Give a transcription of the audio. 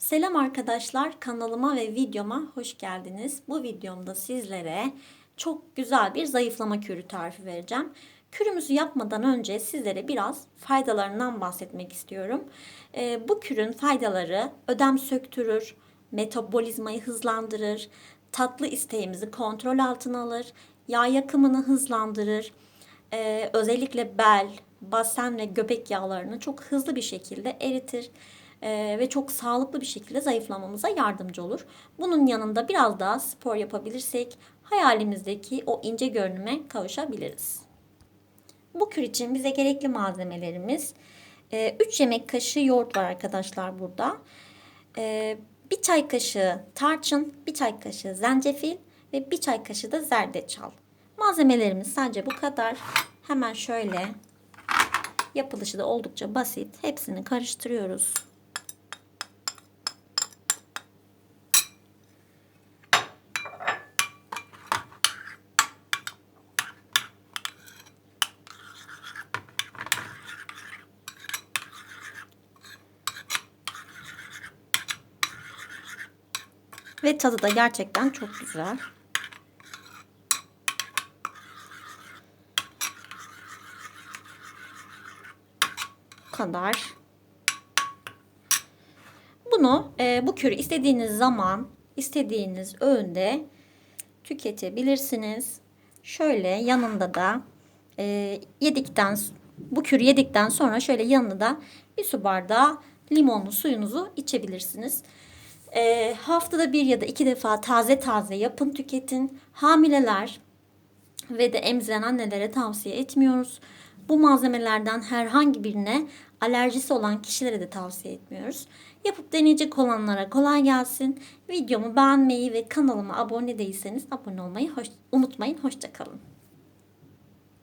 Selam arkadaşlar, kanalıma ve videoma hoş geldiniz. Bu videomda sizlere çok güzel bir zayıflama kürü tarifi vereceğim. Kürümüzü yapmadan önce sizlere biraz faydalarından bahsetmek istiyorum. Ee, bu kürün faydaları ödem söktürür, metabolizmayı hızlandırır, tatlı isteğimizi kontrol altına alır, yağ yakımını hızlandırır, ee, özellikle bel, basen ve göbek yağlarını çok hızlı bir şekilde eritir Ee, ve çok sağlıklı bir şekilde zayıflamamıza yardımcı olur. Bunun yanında biraz daha spor yapabilirsek hayalimizdeki o ince görünüme kavuşabiliriz. Bu için bize gerekli malzemelerimiz 3 yemek kaşığı yoğurt var arkadaşlar burada. Ee, bir çay kaşığı tarçın, bir çay kaşığı zencefil ve bir çay kaşığı da zerdeçal. Malzemelerimiz sadece bu kadar. Hemen şöyle yapılışı da oldukça basit. Hepsini karıştırıyoruz. Ve tadı da gerçekten çok güzel. Bu kadar. Bunu e, bu kürü istediğiniz zaman istediğiniz öğünde tüketebilirsiniz. Şöyle yanında da e, yedikten bu kürü yedikten sonra şöyle yanında da bir su bardağı limonlu suyunuzu içebilirsiniz. E, haftada bir ya da iki defa taze taze yapın tüketin. Hamileler ve de emziren annelere tavsiye etmiyoruz. Bu malzemelerden herhangi birine alerjisi olan kişilere de tavsiye etmiyoruz. Yapıp deneyecek olanlara kolay gelsin. Videomu beğenmeyi ve kanalıma abone değilseniz abone olmayı hoş, unutmayın. Hoşçakalın.